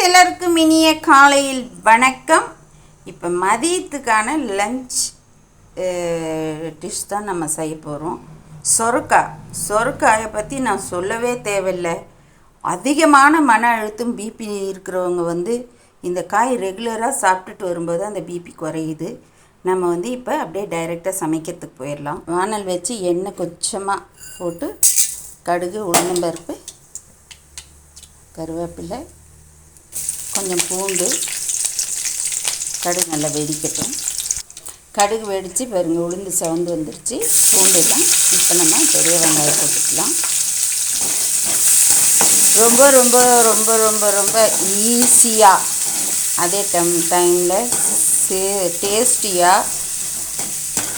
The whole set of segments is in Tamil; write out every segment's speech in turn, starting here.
சிலருக்கு மினிய இனிய காலையில் வணக்கம். இப்போ மதியத்துக்கான லஞ்ச் டிஷ் தான் நம்ம செய்ய போகிறோம் சொரக்காய். சொரக்காயை பற்றி நான் சொல்லவே தேவையில்லை. அதிகமான மன அழுத்தம் பிபி இருக்கிறவங்க வந்து இந்த காய் ரெகுலராக சாப்பிட்டுட்டு வரும்போது அந்த பிபி குறையுது. நம்ம வந்து இப்போ அப்படியே டைரெக்டாக சமைக்கிறதுக்கு போயிடலாம். வானல் வச்சு எண்ணெய் கொஞ்சமாக போட்டு கடுகு உளுந்தம்பருப்பு கருவேப்பிலை கொஞ்சம் பூண்டு கடுகு நல்லா வெடிக்கட்டும். கடுகு வெடித்து பாருங்க உளுந்து சவந்து வந்துருச்சு. பூண்டுலாம் இப்போ நம்ம பெரிய வெங்காயம் போட்டுக்கலாம். ரொம்ப ரொம்ப ரொம்ப ரொம்ப ரொம்ப ஈஸியாக அதே டைம் டைமில் டேஸ்டியாக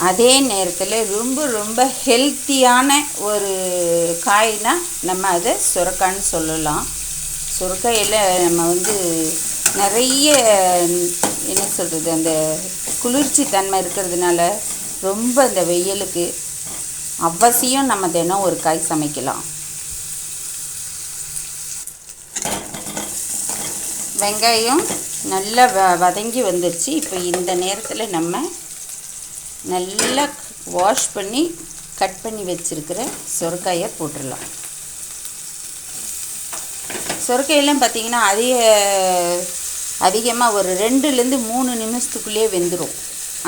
அதே நேரத்தில் ரொம்ப ரொம்ப ஹெல்த்தியான ஒரு காய்னால் நம்ம அதை சுரக்கான்னு சொல்லலாம். சுரக்காயில் நம்ம வந்து நிறைய என்ன சொல்கிறது அந்த குளிர்ச்சி தன்மை இருக்கிறதுனால ரொம்ப இந்த வெயிலுக்கு அவசியம் நம்ம தினம் ஒரு காய் சமைக்கலாம். வெங்காயம் நல்லா வ வதங்கி வந்துருச்சு. இப்போ இந்த நேரத்தில் நம்ம நல்லா வாஷ் பண்ணி கட் பண்ணி வச்சுருக்கிற சொரக்காயை போட்டுடலாம். சுரக்காயெல்லாம் பார்த்திங்கன்னா அதிக அதிகமாக ஒரு ரெண்டுலேருந்து மூணு நிமிஷத்துக்குள்ளேயே வெந்துடும்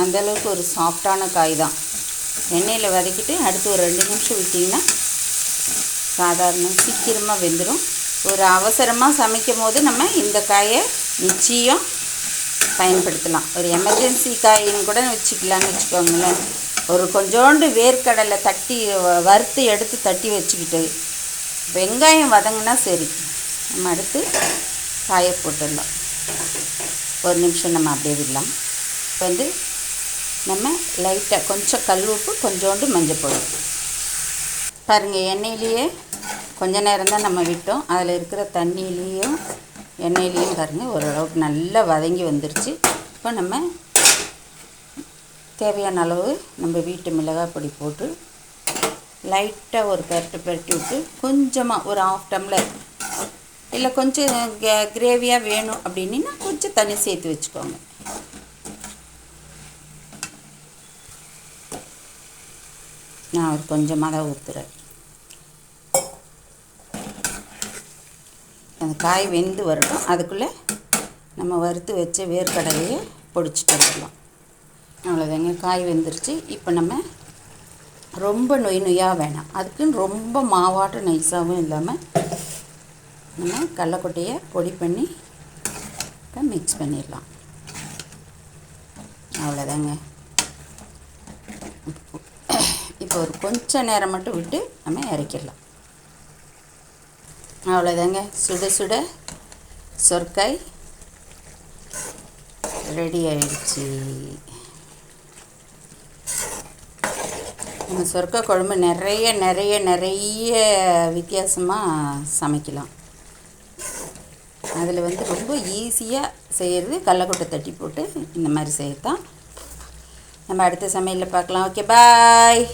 அந்தளவுக்கு ஒரு சாஃப்டான காய் தான். எண்ணெயில் வதக்கிட்டு அடுத்து ஒரு ரெண்டு நிமிஷம் விட்டிங்கன்னா சாதாரண சீக்கிரமாக வெந்துடும் ஒரு அவசரமாக சமைக்கும் போது நம்ம இந்த காயை நிச்சயம் பயன்படுத்தலாம். ஒரு எமர்ஜென்சி காயின்னு கூட வச்சுக்கலான்னு வச்சுக்கோங்களேன். ஒரு கொஞ்சோண்டு வேர்க்கடலை தட்டி வறுத்து எடுத்து தட்டி வச்சுக்கிட்டு வெங்காயம் வதங்கினா சரி. நம்ம அடுத்து காய போட்டுடலாம். ஒரு நிமிஷம் நம்ம அப்படியே விடலாம். இப்போ வந்து நம்ம லைட்டாக கொஞ்சம் கல் உப்பு கொஞ்சோண்டு மஞ்சள் போடும் பாருங்கள் எண்ணெயிலேயே கொஞ்ச நேரம் தான் நம்ம விட்டோம். அதில் இருக்கிற தண்ணியிலையும் எண்ணெயிலையும் பாருங்கள் ஓரளவுக்கு நல்லா வதங்கி வந்துருச்சு. இப்போ நம்ம தேவையான அளவு நம்ம வீட்டு மிளகாய் பொடி போட்டு லைட்டாக ஒரு பரட்டு பரட்டி விட்டு கொஞ்சமாக ஒரு ஆஃப் டம்ளர் இல்லை கொஞ்சம் கிரேவியாக வேணும் அப்படின்னா கொஞ்சம் தண்ணி சேர்த்து வச்சுக்கோங்க. நான் ஒரு கொஞ்சமாக தான் ஊற்றுறேன் அந்த காய் வெந்து வரட்டும். அதுக்குள்ளே நம்ம வறுத்து வச்ச வேர்க்கடலையை பொடிச்சிட்டு வந்துடலாம். அவ்வளோதாங்க காய் வெந்துருச்சு. இப்போ நம்ம ரொம்ப நொய் நொய்யாக வேணாம். அதுக்குன்னு ரொம்ப மாவாட்டம் நைஸாகவும் இல்லாமல் நம்ம கடலக்கொட்டையை பொடி பண்ணி இப்போ மிக்ஸ் பண்ணிடலாம். அவ்வளோதாங்க. இப்போ ஒரு கொஞ்ச நேரம் மட்டும் விட்டு நம்ம இறக்கிடலாம். அவ்வளோதாங்க. சுட சுட சொற்காய் ரெடி ஆயிடுச்சு. நம்ம சொர்க்க குழம்பு நிறைய நிறைய நிறைய வித்தியாசமாக சமைக்கலாம். அதில் வந்து ரொம்ப ஈஸியாக செய்கிறது கடலக்கொட்டை தட்டி போட்டு இந்த மாதிரி செய்யத்தான் நம்ம அடுத்த சமையலில் பார்க்கலாம். Okay bye